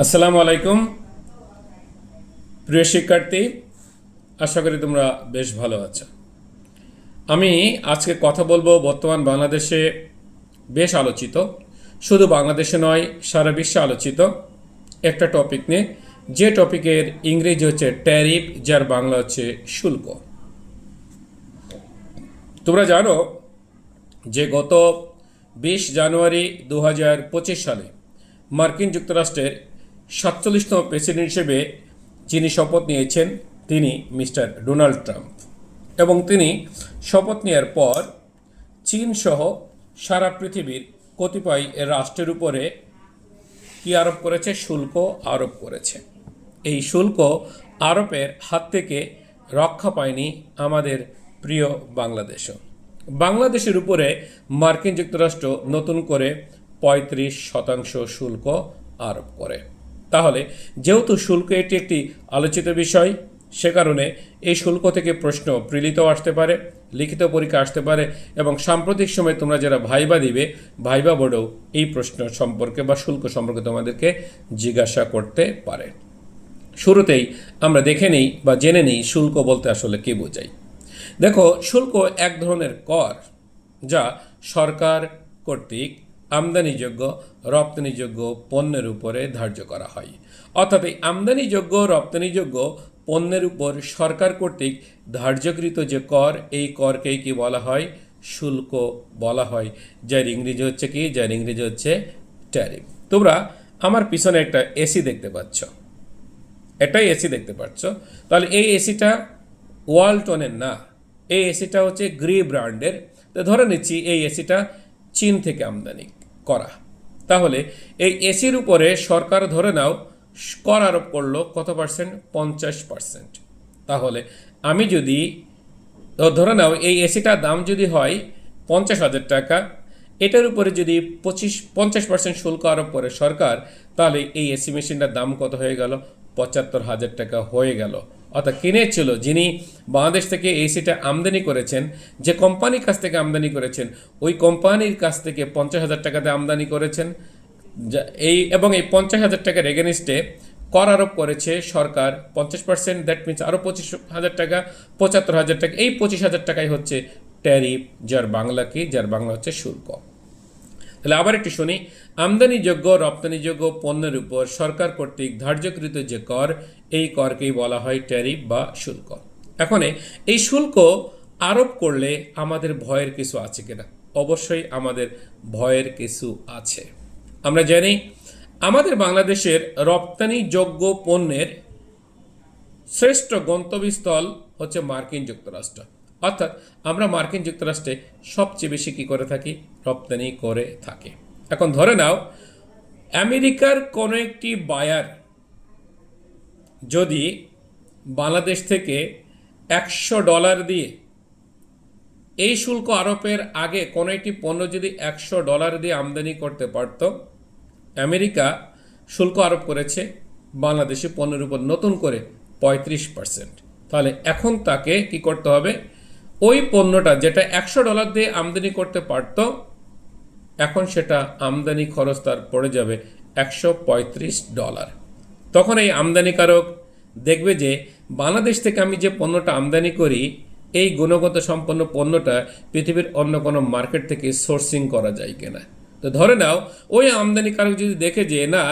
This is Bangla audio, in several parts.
আসসালামু আলাইকুম। প্রিয় শিক্ষার্থী, আশা করি তোমরা বেশ ভালো আছো। আমি আজকে কথা বলব বর্তমান বাংলাদেশে বেশ আলোচিত, শুধু বাংলাদেশে নয়, সারা বিশ্বে আলোচিত একটা টপিক নিয়ে। যে টপিকের ইংরেজি হচ্ছে ট্যারিফ যার বাংলা হচ্ছে শুল্ক। তোমরা জানো যে গত বিশ জানুয়ারি দু হাজার পঁচিশ সালে মার্কিন যুক্তরাষ্ট্রের সাতচল্লিশতম প্রেসিডেন্ট হিসেবে যিনি শপথ নিয়েছেন, তিনি মিস্টার ডোনাল্ড ট্রাম্প। এবং তিনি শপথ নেওয়ার পর চীন সহ সারা পৃথিবীর কতিপয় রাষ্ট্রের উপরে কি আরোপ করেছে? শুল্ক আরোপ করেছে। এই শুল্ক আরোপের হাত থেকে রক্ষা পায়নি আমাদের প্রিয় বাংলাদেশও। বাংলাদেশের উপরে মার্কিন যুক্তরাষ্ট্র নতুন করে পঁয়ত্রিশ শতাংশ শুল্ক আরোপ করে। তাহলে যেহেতু শুল্ক এটি একটি আলোচিত বিষয়, সে কারণে এই শুল্ক থেকে প্রশ্ন প্রিলিত আসতে পারে, লিখিত পরীক্ষা আসতে পারে এবং সাম্প্রতিক সময়ে তোমরা যারা ভাইবা দিবে, ভাইবা বোর্ডেও এই প্রশ্ন সম্পর্কে বা শুল্ক সম্পর্কে তোমাদেরকে জিজ্ঞাসা করতে পারে। শুরুতেই আমরা দেখে নিই বা জেনে নিই শুল্ক বলতে আসলে কী বোঝাই দেখো, শুল্ক এক ধরনের কর যা সরকার কর্তৃক আমদানিযোগ্য, রপ্তানিযোগ্য পণ্যের উপরে ধার্য করা হয়। অর্থাৎ এই আমদানিযোগ্য, রপ্তানিযোগ্য পণ্যের উপর সরকার কর্তৃক ধার্যকৃত যে কর, এই করকেই কি বলা হয়? শুল্ক বলা হয়। যার ইংরেজি হচ্ছে কি? যার ইংরেজি হচ্ছে ট্যারিফ তোমরা আমার পিছনে একটা এসি দেখতে পাচ্ছ। এটাই এসি দেখতে পাচ্ছ। তাহলে এই এসিটা ওয়ালটনের না। এই এসিটা হচ্ছে গ্রি ব্র্যান্ডের তো ধরে নিচ্ছি এই এসিটা চীন থেকে আমদানি। করা। তাহলে এই এসির উপরে সরকার ধরে নাও, কর আরোপ করল কত পার্সেন্ট? পঞ্চাশ পার্সেন্ট। তাহলে আমি যদি ধরে নাও এই এসিটার দাম যদি হয় পঞ্চাশ হাজার টাকা, এটার উপরে যদি পঁচিশ, পঞ্চাশ পার্সেন্ট শুল্ক আরোপ করে সরকার, তাহলে এই এসি মেশিনটার দাম কত হয়ে গেল? পঁচাত্তর হাজার টাকা হয়ে গেল। অর্থাৎ কিনেছিল যিনি বাংলাদেশ থেকে এসিটা আমদানি করেছেন, যে কোম্পানির কাছ থেকে আমদানি করেছেন, ওই কোম্পানির কাছ থেকে পঞ্চাশ হাজার টাকাতে আমদানি করেছেন এই এবং এই পঞ্চাশ হাজার টাকার এগেনিস্টে কর আরোপ করেছে সরকার, পঞ্চাশ পার্সেন্ট দ্যাট মিনস আরও পঁচিশ হাজার টাকা, পঁচাত্তর হাজার টাকা, এই পঁচিশ হাজার টাকাই হচ্ছে ট্যারিফ যার বাংলা কি যার বাংলা হচ্ছে শুল্ক। তাহলে আবার একটু শুনি। আমদানিযোগ্য, রপ্তানিযোগ্য পণ্যের উপর সরকার কর্তৃক ধার্যকৃত যে কর, এই করকেই বলা হয় ট্যারিফ বা শুল্ক। এখন এই শুল্ক আরোপ করলে আমাদের ভয়ের কিছু আছে কিনা? অবশ্যই আমাদের ভয়ের কিছু আছে। আমরা জানি, আমাদের বাংলাদেশের রপ্তানিযোগ্য পণ্যের শ্রেষ্ঠ গন্তব্যস্থল হচ্ছে মার্কিন যুক্তরাষ্ট্র। অর্থাৎ আমরা মার্কিন যুক্তরাষ্ট্রে সবচেয়ে বেশি কী করে থাকি? রপ্তানি করে থাকে। এখন ধরে নাও, আমেরিকার কোনো একটি বায়ার যদি বাংলাদেশ থেকে একশো ডলার দিয়ে এই শুল্ক আরোপের আগে কোনো একটি পণ্য যদি একশো ডলার দিয়ে আমদানি করতে পারত, আমেরিকা শুল্ক আরোপ করেছে বাংলাদেশি পণ্যের উপর নতুন করে পঁয়ত্রিশ পার্সেন্ট। তাহলে এখন তাকে কি করতে হবে? ওই পণ্যটা যেটা একশো ডলার দিয়ে আমদানি করতে পারত, এখন সেটা আমদানি খরচ তার পড়ে যাবে একশো পঁয়ত্রিশ ডলার। তখন এই আমদানিকারক দেখবে যে বাংলাদেশ থেকে আমি যে পণ্যটা আমদানি করি, এই গুণগত সম্পন্ন পণ্যটা পৃথিবীর অন্য কোনো মার্কেট থেকে সোর্সিং করা যায় কিনা। তো ধরে নাও, ওই আমদানিকারক যদি দেখে যে না,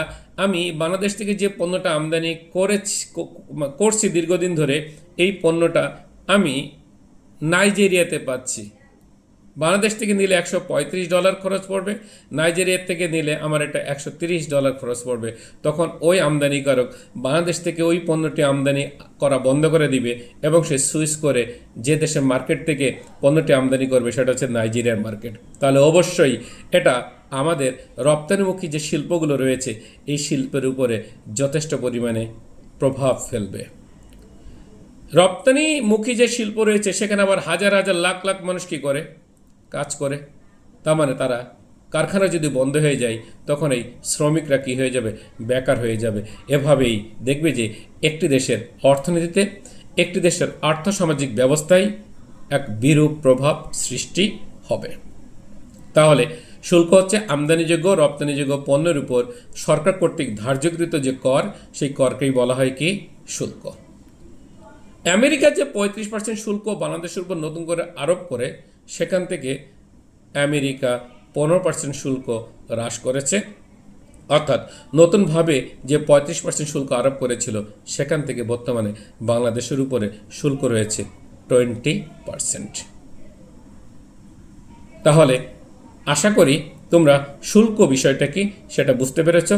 আমি বাংলাদেশ থেকে যে পণ্যটা আমদানি করেছি করছি দীর্ঘদিন ধরে, এই পণ্যটা আমি নাইজেরিয়াতে পাচ্ছি। বাংলাদেশ থেকে নিলে একশো পঁয়ত্রিশ ডলার খরচ পড়বে, নাইজেরিয়া থেকে নিলে আমার এটা একশো তিরিশ ডলার খরচ পড়বে। তখন ওই আমদানিকারক বাংলাদেশ থেকে ওই পণ্যটি আমদানি করা বন্ধ করে দিবে এবং সে সুইচ করে যে দেশের মার্কেট থেকে পণ্যটি আমদানি করবে সেটা হচ্ছে নাইজেরিয়ার মার্কেট। তাহলে অবশ্যই এটা আমাদের রপ্তানিমুখী যে শিল্পগুলো রয়েছে, এই শিল্পের উপরে যথেষ্ট পরিমাণে প্রভাব ফেলবে। রপ্তানিমুখী যে শিল্প রয়েছে, সেখানে আবার হাজার হাজার লাখ লাখ মানুষ কী করে? কাজ করে। তার মানে তারা কারখানা যদি বন্ধ হয়ে যায়, তখন এই শ্রমিকরা কী হয়ে যাবে? বেকার হয়ে যাবে। এভাবেই দেখবে যে একটি দেশের অর্থনীতিতে, একটি দেশের আর্থসামাজিক ব্যবস্থায় এক বিরূপ প্রভাব সৃষ্টি হবে। তাহলে শুল্ক হচ্ছে আমদানিযোগ্য, রপ্তানিযোগ্য পণ্যের উপর সরকার কর্তৃক ধার্যকৃত যে কর, সেই করকেই বলা হয় কি? শুল্ক। আমেরিকা যে পঁয়ত্রিশ পার্সেন্ট শুল্ক বাংলাদেশের উপর নতুন করে আরোপ করে, সেখান থেকে আমেরিকা পনেরো পার্সেন্ট শুল্ক হ্রাস করেছে। অর্থাৎ নতুনভাবে যে পঁয়ত্রিশ পার্সেন্ট শুল্ক আরোপ করেছিল, সেখান থেকে বর্তমানে বাংলাদেশের উপরে শুল্ক রয়েছে টোয়েন্টি পার্সেন্ট তাহলে আশা করি তোমরা শুল্ক বিষয়টা কি সেটা বুঝতে পেরেছ।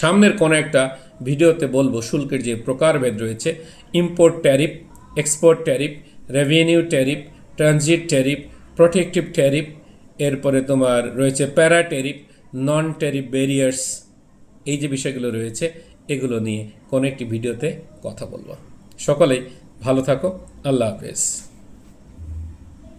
সামনের কোনো একটা ভিডিওতে বলব, শুল্কের যে প্রকারভেদ রয়েছে import tariff export tariff revenue tariff transit tariff protective tariff এরপরে তোমার রয়েছে প্যারা ট্যারিফ নন ট্যারিফ ব্যারিয়ার্স এই যে বিষয়গুলো রয়েছে, এগুলো নিয়ে কোনো একটি ভিডিওতে কথা বলব। সকলেই ভালো থাকো, আল্লাহ হাফেজ।